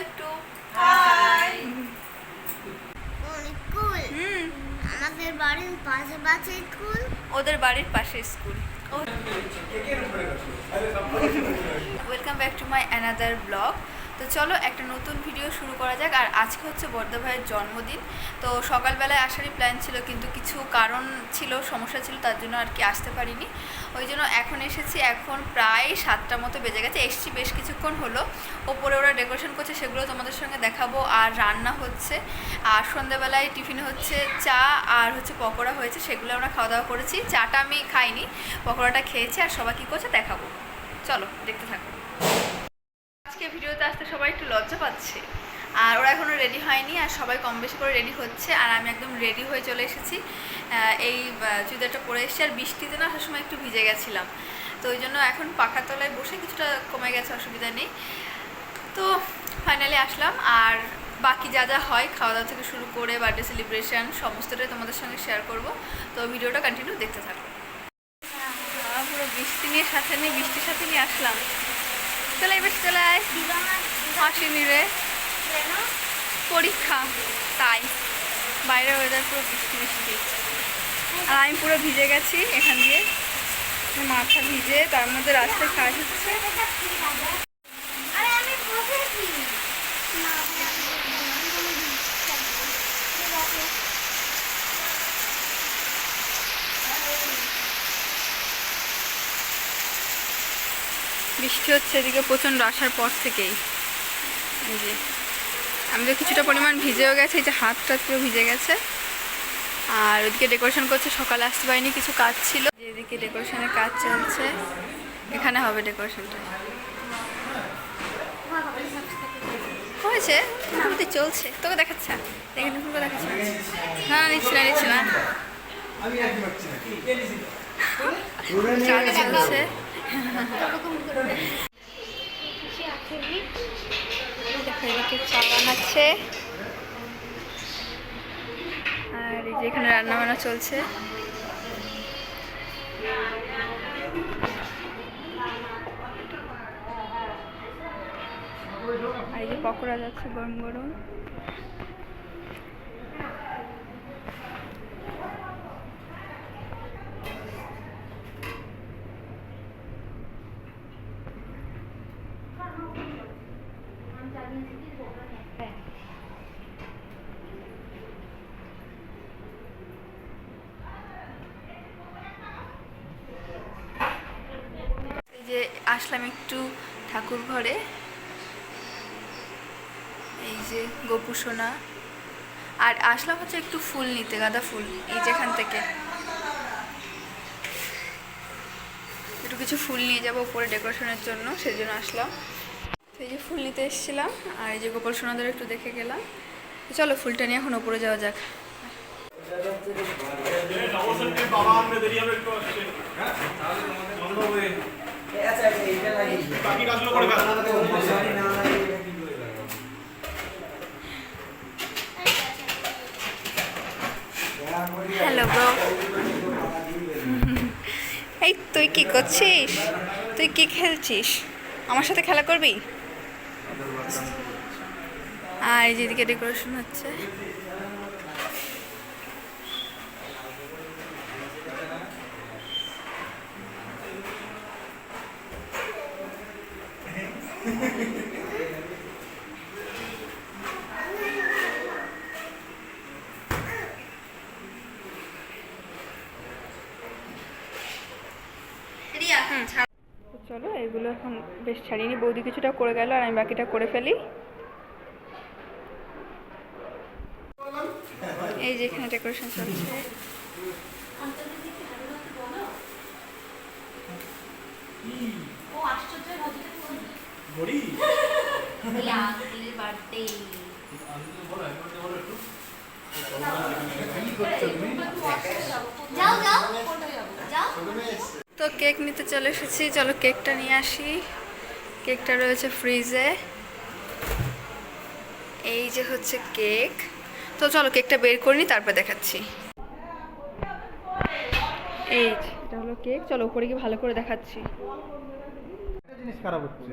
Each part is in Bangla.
একটু হাই অনেক কুল হুম। আমাদের বাড়ির পাশে পাশে স্কুল ওদের বাড়ির পাশে school welcome back to my another blog তো চলো একটা নতুন ভিডিও শুরু করা যাক। আর আজকে হচ্ছে বর্দা ভাইয়ের জন্মদিন। তো সকালবেলায় আসারই প্ল্যান ছিল, কিন্তু কিছু কারণ ছিল, সমস্যা ছিল, তার জন্য আর কি আসতে পারিনি। ওই জন্য এখন এসেছি, এখন প্রায় সাতটা মতো বেজে গেছে। এসছি বেশ কিছুক্ষণ হলো। ওপরে ওরা ডেকোরেশন করছে, সেগুলো তোমাদের সঙ্গে দেখাবো। আর রান্না হচ্ছে, আর সন্ধ্যাবেলায় টিফিনে হচ্ছে চা, আর হচ্ছে পকোড়া হয়েছে, সেগুলো আমরা খাওয়া দাওয়া করেছি। চাটা আমি খাইনি, পকোড়াটা খেয়েছি, আর সবাই কী করছে দেখাবো। চলো, দেখতে থাকো। ভিডিওতে আসতে সবাই একটু লজ্জা পাচ্ছে। আর ওরা এখনও রেডি হয়নি আর সবাই কম বেশি করে রেডি হচ্ছে আর আমি একদম রেডি হয়ে চলে এসেছি। এই চুড়িদারটা পরে এসেছি আর বৃষ্টিতে না আসার সময় একটু ভিজে গেছিলাম। তো ওই জন্য এখন পাখার তলায় বসে কিছুটা কমে গেছে অসুবিধা নেই। তো ফাইনালি আসলাম আর বাকি যা যা হয় খাওয়া দাওয়া থেকে শুরু করে বার্থডে সেলিব্রেশন সমস্তটাই তোমাদের সঙ্গে শেয়ার করব। তো ভিডিওটা কন্টিনিউ দেখতে থাকো। আহ, পুরো বৃষ্টি নিয়ে সাথে নিয়ে বৃষ্টির সাথে নিয়ে আসলাম। চলে এবার চলে আয় আসেনি রে পরীক্ষা তাই বাইরে ওয়েদার পুরো বৃষ্টি বৃষ্টি আর আমি পুরো ভিজে গেছি এখান দিয়ে মাথা ভিজে তার মধ্যে রাস্তায় কাজ হচ্ছে আরে আমি বসেছি না বৃষ্টি হচ্ছে এদিকে প্রচণ্ড আসার পর থেকেই। যে আমি তো কিছুটা পরিমাণ ভিজেও গেছে এই যে হাত টাত পুরো ভিজে গেছে। আর ওদিকে ডেকোরেশন করছে সকালে আসতে পারিনি কিছু কাজ ছিল। যে এদিকে ডেকোরেশনের কাজ চলছে এখানে হবে ডেকোরেশনটা হয়েছে মোটামুটি চলছে। তোকে দেখাচ্ছে? দেখে নতুন করে দেখাচ্ছে? না নিচ্ছি না নিচ্ছি না। চলছে। চা বানাচ্ছে আর এই যে এখানে রান্না বান্না চলছে। আর এই যে পকোড়া যাচ্ছে গরম গরম এই যে আসলাম একটু ঠাকুর ঘরে এই যে গোপু সোনা। আর আসলাম হচ্ছে একটু ফুল নিতে, গাঁদা ফুল, এই যেখান থেকে। একটু কিছু ফুল নিয়ে যাব উপরে ডেকোরেশনের জন্য সেই জন্য আসলাম। তো এই যে ফুল নিতে এসেছিলাম, আর এই যে গোপাল সোনাদের একটু দেখে গেলাম। চলো ফুলটা নিয়ে এখন উপরে যাওয়া যাক। বাবা বাকি কাজগুলো করে হ্যালো ব্রো। এই তুই কি করছিস? তুই কি খেলছিস? আমার সাথে খেলা করবি? আর এই যেদিকে ডেকোরেশন হচ্ছে। চলো, এগুলো এখন বেশ ছাড়িয়ে নি বৌদি কিছুটা করে গেল আর আমি বাকিটা করে ফেলি। এই যে এখানে ডেকোরেশন চলছে। ঘড়ি যাও যাও যাও তো কেক নিতে চলে এসেছি চলো কেকটা নিয়ে আসি। কেকটা রয়েছে ফ্রিজে। এই যে হচ্ছে কেক। তো চলো কেকটা বের করে নি তারপর দেখাচ্ছি। এই যে, এটা হলো কেক। চলো উপরে গিয়ে ভালো করে দেখাচ্ছি। জিনিস খারাপ হচ্ছে।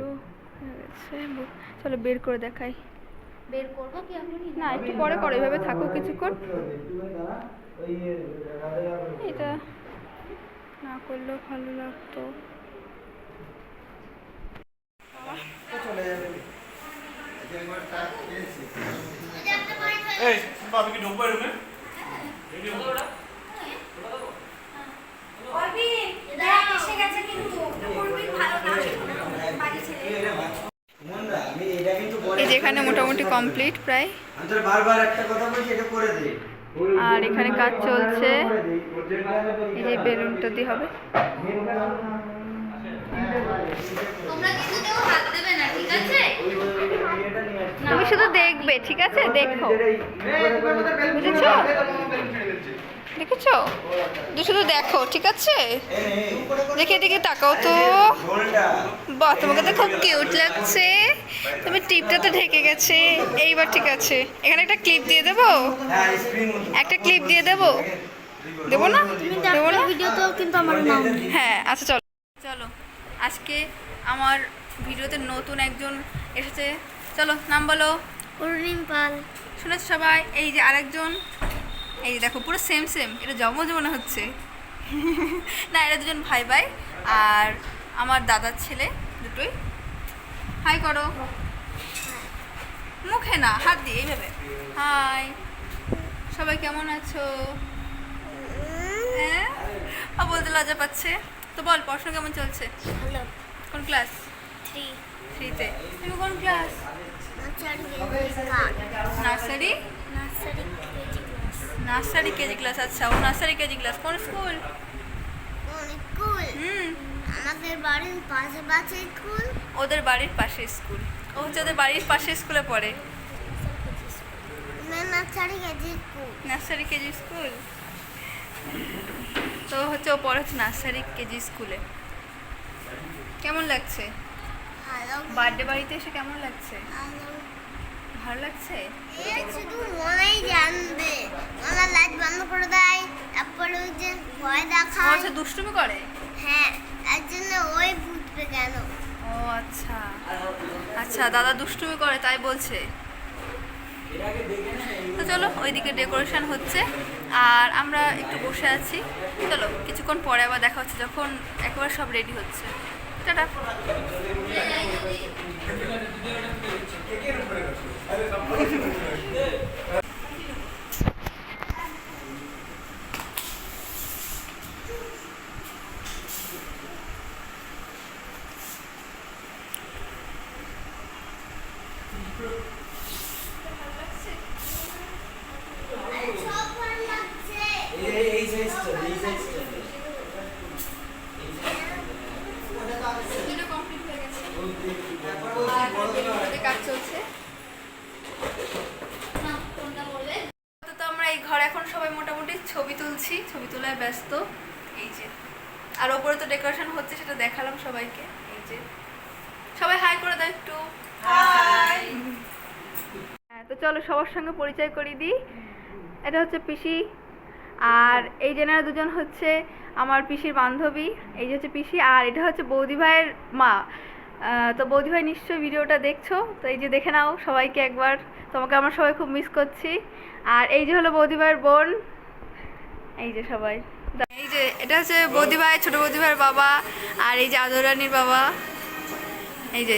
চলো বের করে দেখাই। বের করব কি আমি না একটু পরে করো এভাবে থাকো কিছুক্ষণ। এটা না করলেও ভালো লাগতো। এই বাবু কি ঢুকবো রুমে? রেডি হব এসে গেছে কিন্তু। করবিন ভালো না বাড়ি ছেড়ে সুমনদা, আমি এটা কিন্তু বলে- এই যে এখানে মোটামুটি কমপ্লিট প্রায়। আমি তোর বারবার একটা কথা বলছি এটা করে দে। আর এখানে কাজ চলছে। এই যে বেলুনটা দিয়ে হবে। তোমরা কিন্তু কেউ হাত দেবে না ঠিক আছে? তুমি শুধু দেখবে ঠিক আছে? দেখো। বুঝেছ? দেখেছ? তুই শুধু দেখো ঠিক আছে? দেখে দেখে তাকাও তো। বাহ তোমাকে তো খুব কিউট লাগছে। তুমি টিপটা তো ঢেকে গেছে। এইবার ঠিক আছে। এখানে একটা ক্লিপ দিয়ে দেবো? একটা ক্লিপ দিয়ে দেবো? দেবো না? দেবো না? ভিডিও তো কিন্তু আমার নাম। হ্যাঁ আচ্ছা চলো। চলো আজকে আমার ভিডিওতে নতুন একজন এসেছে। চলো নাম বলো। অরুণিম পাল। শুনেছ সবাই? এই যে আরেকজন। এই যে দেখো পুরো সেম সেম এটা জমজ মনে হচ্ছে। না এরা দুজন ভাই ভাই আর আমার দাদার ছেলে দুটোই। হাই করো। মুখে না হাত দিয়ে এইভাবে। হাই। সবাই কেমন আছো? হ্যাঁ? বলতে লজ্জা পাচ্ছে। তো বল পড়াশোনা কেমন চলছে? কোন ক্লাস? থ্রি থ্রিতে তুমি কোন class? Nursery? Nursery KG class nursery KG class আচ্ছা। ও নার্সারি কেজি ক্লাস কোন স্কুল। হুম। আমাদের বাড়ির পাশে পাশে স্কুল। ওদের বাড়ির পাশে স্কুল। ও হচ্ছে ওদের বাড়ির পাশে স্কুলে পড়ে। না nursery KG school. Nursery KG school? তো হচ্ছে ও পড়ে হচ্ছে নার্সারি কেজি স্কুলে। কেমন লাগছে? বার্থডে বাড়িতে এসে কেমন লাগছে? ভালো। লাগছে? শুধু মনেই জানবে। ওরা লাইট বন্ধ করে দেয়। তারপরে ওই যে ভয় হচ্ছে দুষ্টুমি করে? হ্যাঁ তার জন্য ওই বুঝবে কেন? ও আচ্ছা। আচ্ছা দাদা দুষ্টুমি করে তাই বলছে। তো চলো ওইদিকে ডেকোরেশন হচ্ছে। আর আমরা একটু বসে আছি। চলো কিছুক্ষণ পরে আবার দেখা হচ্ছে যখন একবার সব রেডি হচ্ছে। টাটা সব ভালো লাগছে এই সাইজটা এই সাইজটা ভিডিও কমপ্লিট হয়ে গেছে আর বেলুনটাতে কাজ চলছে না কোনটা বলবে তো আমরা এই ঘরে এখন সবাই মোটামুটি ছবি তুলছি ছবি তোলায় ব্যস্ত এই যে, আর ওপরে তো ডেকোরেশন হচ্ছে, সেটা দেখালাম সবাইকে। এই যে সবাই হাই করে দাও একটু। হাই। হ্যাঁ তো চলো সবার সঙ্গে পরিচয় করিয়ে দিই। এটা হচ্ছে পিসি। আর এই জেনারা দুজন হচ্ছে আমার পিসির বান্ধবী। এই যে হচ্ছে পিসি। আর এটা হচ্ছে বৌদি ভাইয়ের মা। তো বৌদি ভাই নিশ্চয়ই ভিডিওটা দেখছ। তো এই যে দেখে নাও সবাইকে একবার। তোমাকে আমরা সবাই খুব মিস করছি। আর এই যে হলো বৌদি ভাইয়ের বোন। এই যে সবাই। এই যে এটা হচ্ছে বৌদি ভাই ছোট বৌদি ভাইয়ের বাবা। আর এই যে আদরানির বাবা। এই যে,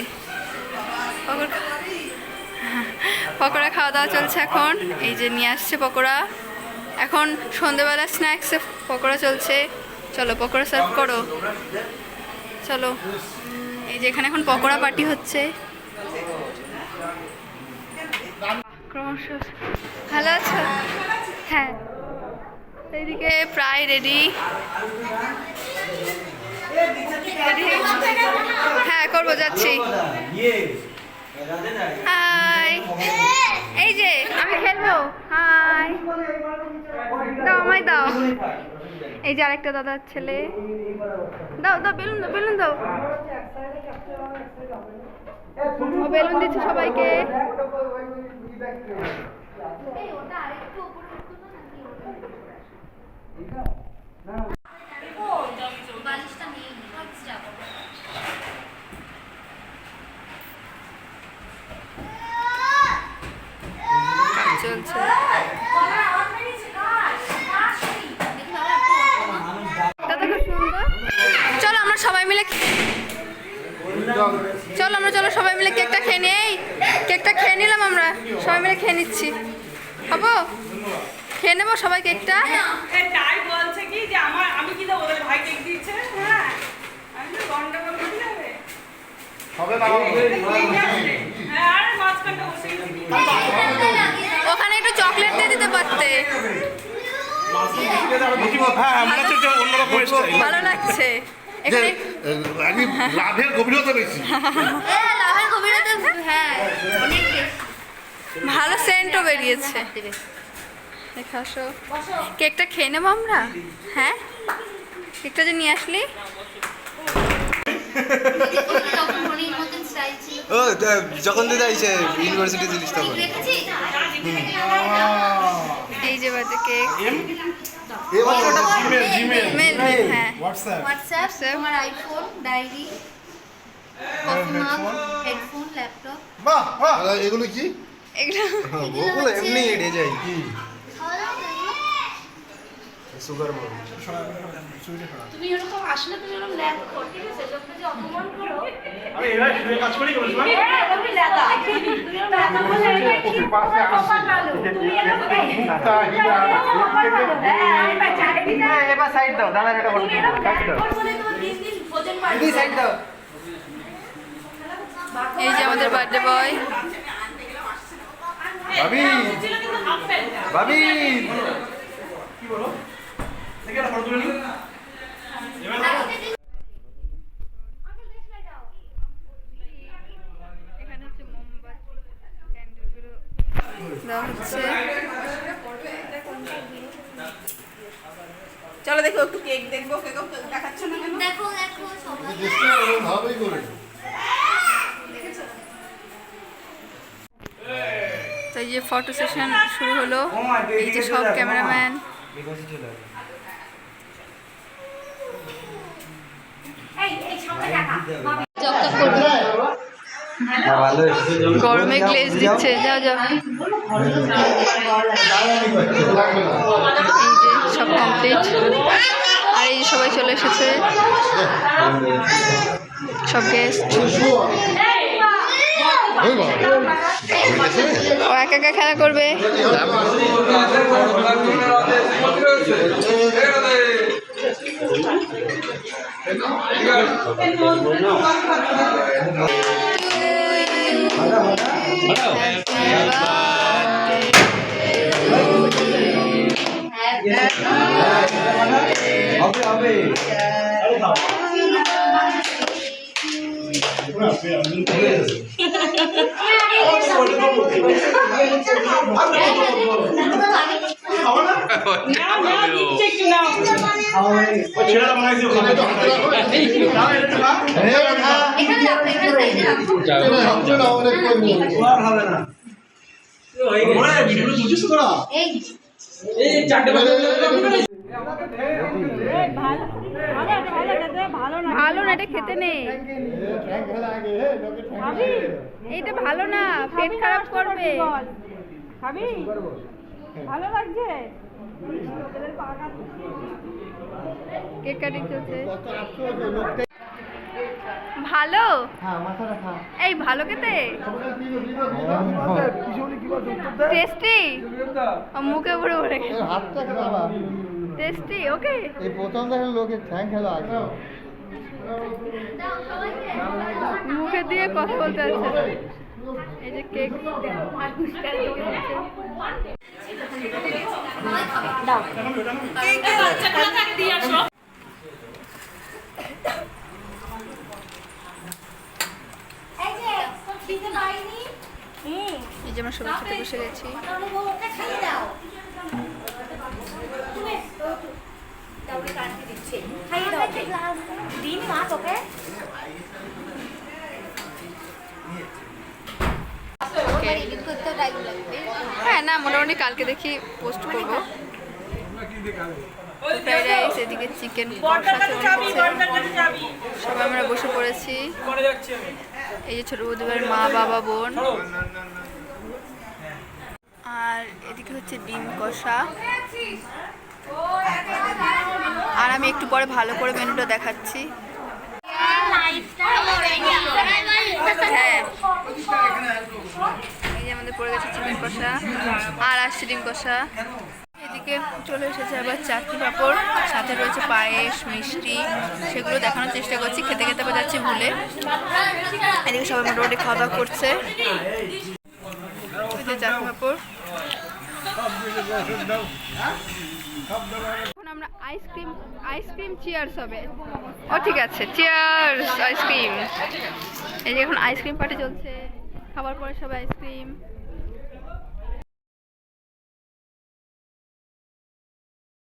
পকোড়া খাওয়া দাওয়া চলছে এখন। এই যে নিয়ে আসছে পকোড়া। এখন সন্ধেবেলা স্ন্যাক্সে পকোড়া চলছে। চলো পকোড়া সার্ভ করো। চলো। এই যে এখানে এখন পকোড়া পার্টি হচ্ছে। ভালো আছো? হ্যাঁ। এইদিকে প্রায় রেডি হ্যাঁ করব, যাচ্ছি। এই যে, আমি খেলব। হাই দাও, আমায় দাও। এই যে আরেকটা দাদার ছেলে। দাও দাও, বেলুন দাও বেলুন দাও। বেলুন দিচ্ছে সবাইকে নেই যাব চলছে এটা তো খুব সুন্দর চলো আমরা সবাই মিলে চলো আমরা চলো সবাই মিলে কেকটা খেয়ে নিই এই, কেকটা খেয়ে নিলাম আমরা সবাই মিলে খেয়ে নিচ্ছি। হব? খেয়ে নেব সবাই কেকটা? তাই বলছে কি যে আমার আমি কি দেবো? ভাই কেক দিচ্ছে। হ্যাঁ আমি তো গন্ডগোল হয়ে যাবে। হবে না হ্যাঁ মাঝখানটা বসে ওখানে একটু চকলেট দিয়ে দিতে পারতে। হ্যাঁ আমরা তো এটা অন্যরকম স্টাইল ভালো লাগছে। লাভের গভীরতা বেশি। লাভের গভীরতা হ্যাঁ। অনেক বেশি ভালো সেন্টও বেরিয়েছে। দেখে আসো। কেকটা খেয়ে নেব আমরা? হ্যাঁ? কেকটা যে নিয়ে আসলি? ও যখন দিদা এসে ইউনিভার্সিটি জিনিস তখন। এই যে বাজে কেক। হ্যাঁ। এগুলো কি? এগুলো ওগুলো এমনি এড়ে যায় কি সুগার বল তুমি এরকম আসলে তুমি এরকম ল্যাব করো ঠিক আছে লোকটা যে অপমান করো আমি এরা শুয়ে কাজ করি করেছ না হ্যাঁ তুমি লেদা তুমি লেদা বলে এটা পাশে অপমান তুমি এরকম অপমান ভালো হ্যাঁ আমি বাচ্চাকে দিতে এবার সাইড দাও দাদা এটা বলে সাইড দাও এই যে আমাদের বার্থডে বয় ভাবি। কিন্তু ভাবি। কি বলো? চলো দেখো একটু কেক দেখব কেক দেখাচ্ছ না কেন দেখো দেখো সবাই দেশটা এরকম ভাবেই করে তো এই যে ফটো সেশন শুরু হলো। এই যে সব ক্যামেরাম্যান গরমে গ্লেজ দিচ্ছে যাও যাও। এই যে সব কমপ্লিট আর এই যে সবাই চলে এসেছে। সব গেস্ট? ও একা একা খেলা করবে? হবে হবে না এই ভালো না এটা খেতে নেই এইটা ভালো না পেট খারাপ করবে খাবি ভালো লাগছে? কেক কাটিং চলছে। ভালো? এই ভালো খেতে? টেস্টি মুখে ভরে ভরে হাতটা টেস্টি ওকে এই প্রথম দেখেন লোকের ঠ্যাং খেলা আগে মুখে দিয়ে কথা বলতে আছে এই যে কেক এই যে দিতে পারিনি। এই যে আমরা সবাই খেতে বসে গেছি তাহলে বউ ওকে খাইয়ে দাও তুমি তাহলে কানকে দিচ্ছে খাইয়ে দাও ওকে দিন মা তোকে ওকে এডিট করতে টাইম লাগবে হ্যাঁ না মোটামুটি কালকে দেখি পোস্ট করব। ফ্রাইড রাইস এদিকে চিকেন সবাই আমরা বসে পড়েছি। এই যে ছোট বৌদিবার মা বাবা বোন। আর এদিকে হচ্ছে ডিম কষা। আর আমি একটু পরে ভালো করে মেনুটা দেখাচ্ছি। হ্যাঁ। পড়ে গেছে চিকেন কষা আর আসছে ডিম কষা। এদিকে চলে এসেছে আবার চাটনি পাঁপড়, সাথে রয়েছে পায়েস, মিষ্টি, সেগুলো দেখানোর চেষ্টা করছি, খেতে খেতে আবার যাচ্ছে ভুলে। এদিকে সবাই মোটামুটি খাওয়া দাওয়া করছে চাটনি পাঁপড়। এখন আমরা আইসক্রিম আইসক্রিম চিয়ার্স হবে। ও ঠিক আছে চিয়ার্স আইসক্রিম এই যে এখন আইসক্রিম পার্টি চলছে, খাবার পরে সবাই আইসক্রিম